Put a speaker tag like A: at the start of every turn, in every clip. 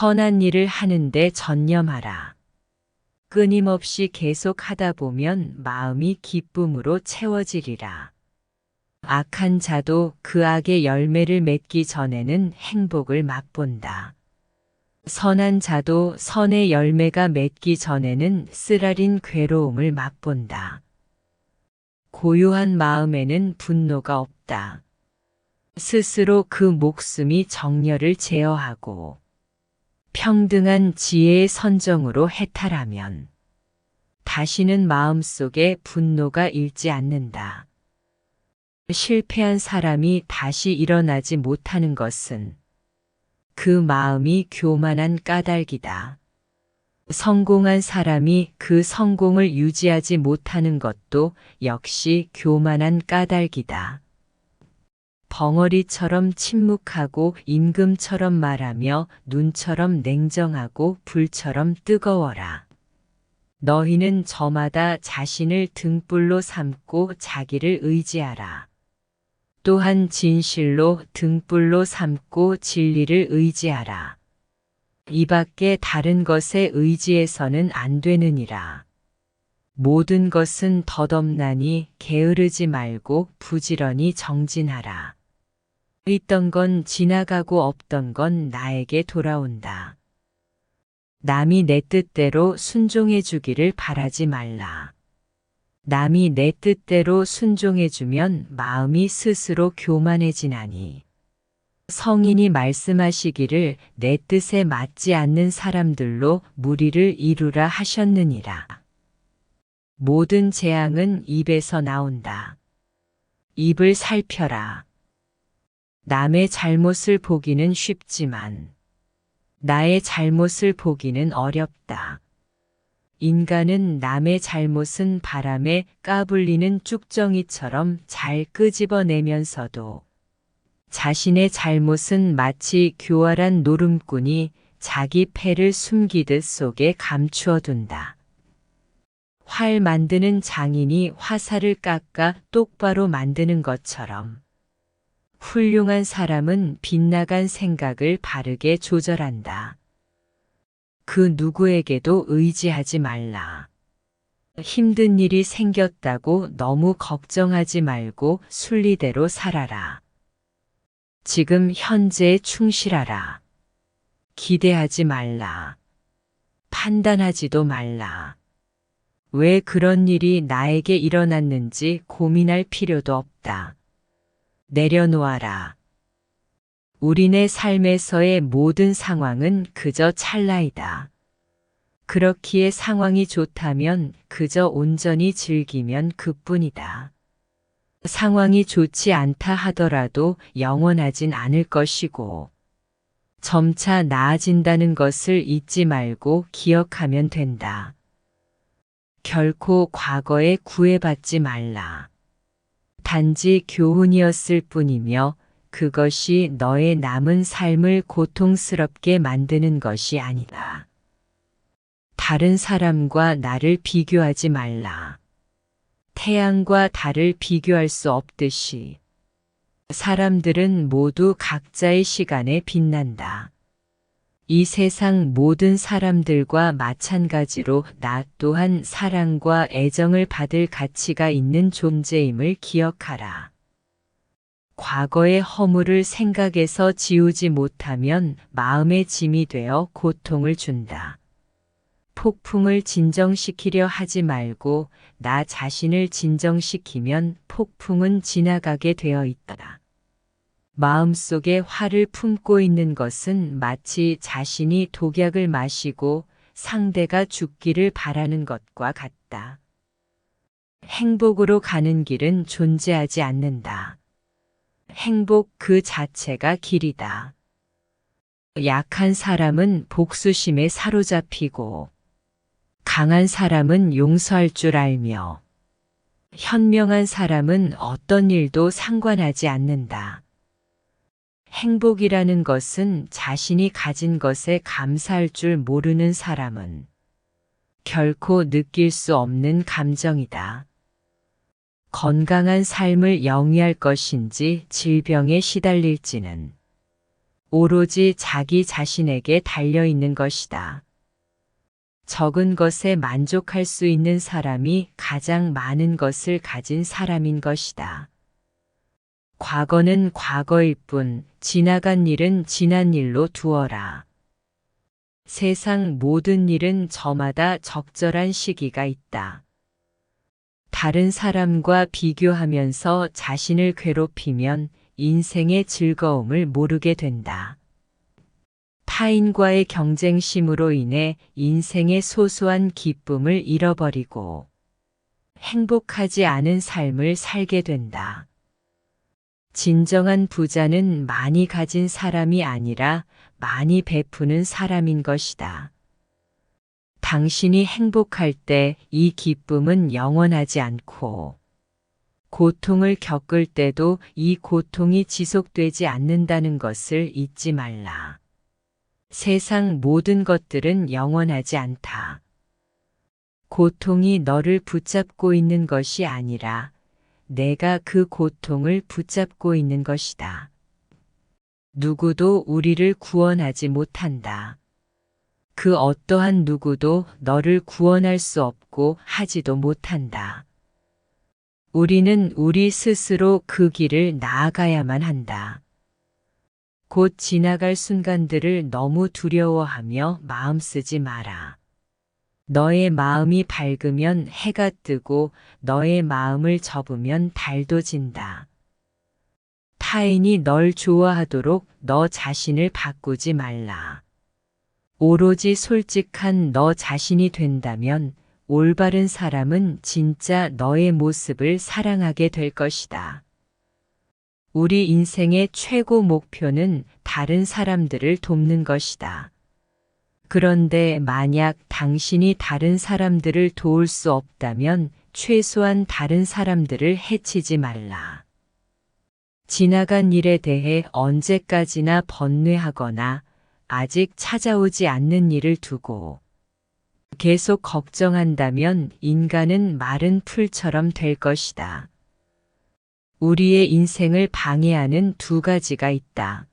A: 선한 일을 하는데 전념하라. 끊임없이 계속 하다 보면 마음이 기쁨으로 채워지리라. 악한 자도 그 악의 열매를 맺기 전에는 행복을 맛본다. 선한 자도 선의 열매가 맺기 전에는 쓰라린 괴로움을 맛본다. 고요한 마음에는 분노가 없다. 스스로 그 목숨이 정열을 제어하고 평등한 지혜의 선정으로 해탈하면 다시는 마음속에 분노가 일지 않는다. 실패한 사람이 다시 일어나지 못하는 것은 그 마음이 교만한 까닭이다. 성공한 사람이 그 성공을 유지하지 못하는 것도 역시 교만한 까닭이다. 벙어리처럼 침묵하고 임금처럼 말하며 눈처럼 냉정하고 불처럼 뜨거워라. 너희는 저마다 자신을 등불로 삼고 자기를 의지하라. 또한 진실로 등불로 삼고 진리를 의지하라. 이 밖에 다른 것에 의지해서는 안 되느니라. 모든 것은 덧없나니 게으르지 말고 부지런히 정진하라. 있던 건 지나가고 없던 건 나에게 돌아온다. 남이 내 뜻대로 순종해 주기를 바라지 말라. 남이 내 뜻대로 순종해 주면 마음이 스스로 교만해지나니. 성인이 말씀하시기를 내 뜻에 맞지 않는 사람들로 무리를 이루라 하셨느니라. 모든 재앙은 입에서 나온다. 입을 살펴라. 남의 잘못을 보기는 쉽지만 나의 잘못을 보기는 어렵다. 인간은 남의 잘못은 바람에 까불리는 쭉정이처럼 잘 끄집어내면서도 자신의 잘못은 마치 교활한 노름꾼이 자기 패를 숨기듯 속에 감추어둔다. 활 만드는 장인이 화살을 깎아 똑바로 만드는 것처럼 훌륭한 사람은 빗나간 생각을 바르게 조절한다. 그 누구에게도 의지하지 말라. 힘든 일이 생겼다고 너무 걱정하지 말고 순리대로 살아라. 지금 현재에 충실하라. 기대하지 말라. 판단하지도 말라. 왜 그런 일이 나에게 일어났는지 고민할 필요도 없다. 내려놓아라. 우리네 삶에서의 모든 상황은 그저 찰나이다. 그렇기에 상황이 좋다면 그저 온전히 즐기면 그뿐이다. 상황이 좋지 않다 하더라도 영원하진 않을 것이고, 점차 나아진다는 것을 잊지 말고 기억하면 된다. 결코 과거에 구애받지 말라. 단지 교훈이었을 뿐이며 그것이 너의 남은 삶을 고통스럽게 만드는 것이 아니다. 다른 사람과 나를 비교하지 말라. 태양과 달을 비교할 수 없듯이 사람들은 모두 각자의 시간에 빛난다. 이 세상 모든 사람들과 마찬가지로 나 또한 사랑과 애정을 받을 가치가 있는 존재임을 기억하라. 과거의 허물을 생각에서 지우지 못하면 마음의 짐이 되어 고통을 준다. 폭풍을 진정시키려 하지 말고 나 자신을 진정시키면 폭풍은 지나가게 되어 있다. 마음속에 화를 품고 있는 것은 마치 자신이 독약을 마시고 상대가 죽기를 바라는 것과 같다. 행복으로 가는 길은 존재하지 않는다. 행복 그 자체가 길이다. 약한 사람은 복수심에 사로잡히고 강한 사람은 용서할 줄 알며 현명한 사람은 어떤 일도 상관하지 않는다. 행복이라는 것은 자신이 가진 것에 감사할 줄 모르는 사람은 결코 느낄 수 없는 감정이다. 건강한 삶을 영위할 것인지 질병에 시달릴지는 오로지 자기 자신에게 달려 있는 것이다. 적은 것에 만족할 수 있는 사람이 가장 많은 것을 가진 사람인 것이다. 과거는 과거일 뿐, 지나간 일은 지난 일로 두어라. 세상 모든 일은 저마다 적절한 시기가 있다. 다른 사람과 비교하면서 자신을 괴롭히면 인생의 즐거움을 모르게 된다. 타인과의 경쟁심으로 인해 인생의 소소한 기쁨을 잃어버리고 행복하지 않은 삶을 살게 된다. 진정한 부자는 많이 가진 사람이 아니라 많이 베푸는 사람인 것이다. 당신이 행복할 때 이 기쁨은 영원하지 않고 고통을 겪을 때도 이 고통이 지속되지 않는다는 것을 잊지 말라. 세상 모든 것들은 영원하지 않다. 고통이 너를 붙잡고 있는 것이 아니라 내가 그 고통을 붙잡고 있는 것이다. 누구도 우리를 구원하지 못한다. 그 어떠한 누구도 너를 구원할 수 없고 하지도 못한다. 우리는 우리 스스로 그 길을 나아가야만 한다. 곧 지나갈 순간들을 너무 두려워하며 마음 쓰지 마라. 너의 마음이 밝으면 해가 뜨고 너의 마음을 접으면 달도 진다. 타인이 널 좋아하도록 너 자신을 바꾸지 말라. 오로지 솔직한 너 자신이 된다면 올바른 사람은 진짜 너의 모습을 사랑하게 될 것이다. 우리 인생의 최고 목표는 다른 사람들을 돕는 것이다. 그런데 만약 당신이 다른 사람들을 도울 수 없다면 최소한 다른 사람들을 해치지 말라. 지나간 일에 대해 언제까지나 번뇌하거나 아직 찾아오지 않는 일을 두고 계속 걱정한다면 인간은 마른 풀처럼 될 것이다. 우리의 인생을 방해하는 두 가지가 있다.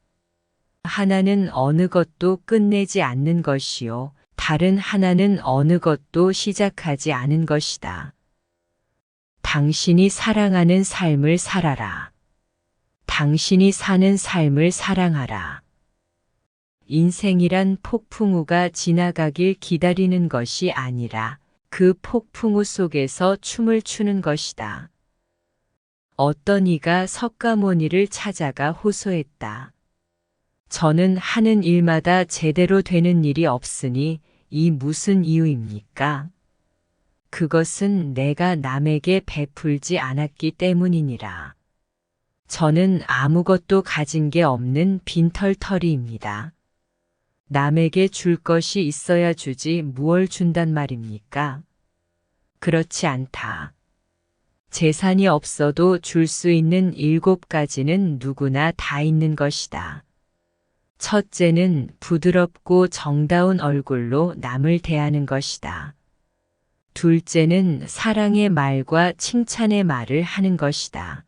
A: 하나는 어느 것도 끝내지 않는 것이요. 다른 하나는 어느 것도 시작하지 않은 것이다. 당신이 사랑하는 삶을 살아라. 당신이 사는 삶을 사랑하라. 인생이란 폭풍우가 지나가길 기다리는 것이 아니라 그 폭풍우 속에서 춤을 추는 것이다. 어떤 이가 석가모니를 찾아가 호소했다. 저는 하는 일마다 제대로 되는 일이 없으니 이 무슨 이유입니까? 그것은 내가 남에게 베풀지 않았기 때문이니라. 저는 아무것도 가진 게 없는 빈털터리입니다. 남에게 줄 것이 있어야 주지 무얼 준단 말입니까? 그렇지 않다. 재산이 없어도 줄 수 있는 일곱 가지는 누구나 다 있는 것이다. 첫째는 부드럽고 정다운 얼굴로 남을 대하는 것이다. 둘째는 사랑의 말과 칭찬의 말을 하는 것이다.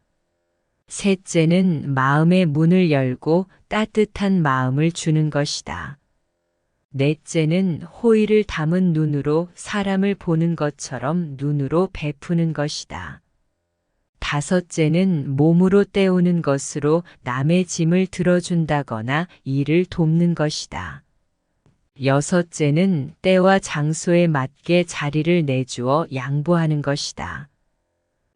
A: 셋째는 마음의 문을 열고 따뜻한 마음을 주는 것이다. 넷째는 호의를 담은 눈으로 사람을 보는 것처럼 눈으로 베푸는 것이다. 다섯째는 몸으로 때우는 것으로 남의 짐을 들어준다거나 일을 돕는 것이다. 여섯째는 때와 장소에 맞게 자리를 내주어 양보하는 것이다.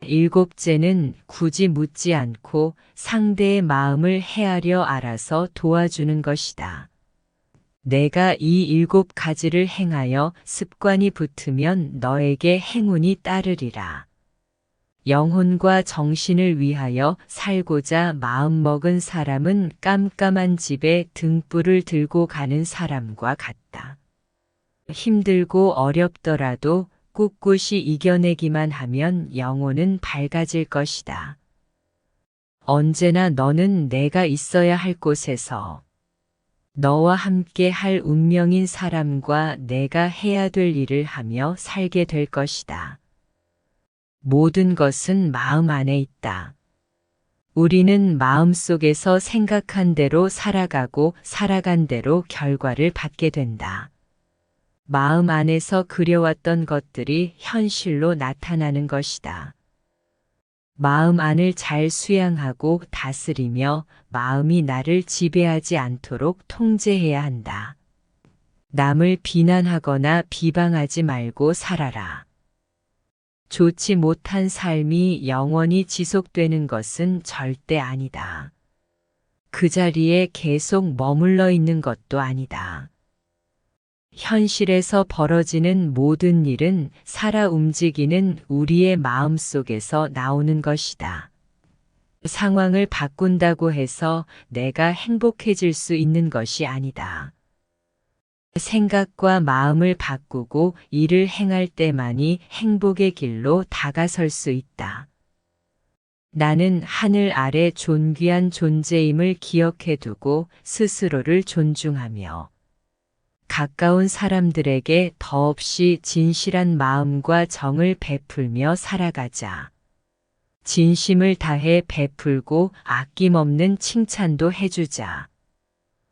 A: 일곱째는 굳이 묻지 않고 상대의 마음을 헤아려 알아서 도와주는 것이다. 내가 이 일곱 가지를 행하여 습관이 붙으면 너에게 행운이 따르리라. 영혼과 정신을 위하여 살고자 마음먹은 사람은 깜깜한 집에 등불을 들고 가는 사람과 같다. 힘들고 어렵더라도 꿋꿋이 이겨내기만 하면 영혼은 밝아질 것이다. 언제나 너는 내가 있어야 할 곳에서 너와 함께 할 운명인 사람과 내가 해야 될 일을 하며 살게 될 것이다. 모든 것은 마음 안에 있다. 우리는 마음 속에서 생각한 대로 살아가고 살아간 대로 결과를 받게 된다. 마음 안에서 그려왔던 것들이 현실로 나타나는 것이다. 마음 안을 잘 수양하고 다스리며 마음이 나를 지배하지 않도록 통제해야 한다. 남을 비난하거나 비방하지 말고 살아라. 좋지 못한 삶이 영원히 지속되는 것은 절대 아니다. 그 자리에 계속 머물러 있는 것도 아니다. 현실에서 벌어지는 모든 일은 살아 움직이는 우리의 마음 속에서 나오는 것이다. 상황을 바꾼다고 해서 내가 행복해질 수 있는 것이 아니다. 생각과 마음을 바꾸고 일을 행할 때만이 행복의 길로 다가설 수 있다. 나는 하늘 아래 존귀한 존재임을 기억해 두고 스스로를 존중하며 가까운 사람들에게 더없이 진실한 마음과 정을 베풀며 살아가자. 진심을 다해 베풀고 아낌없는 칭찬도 해주자.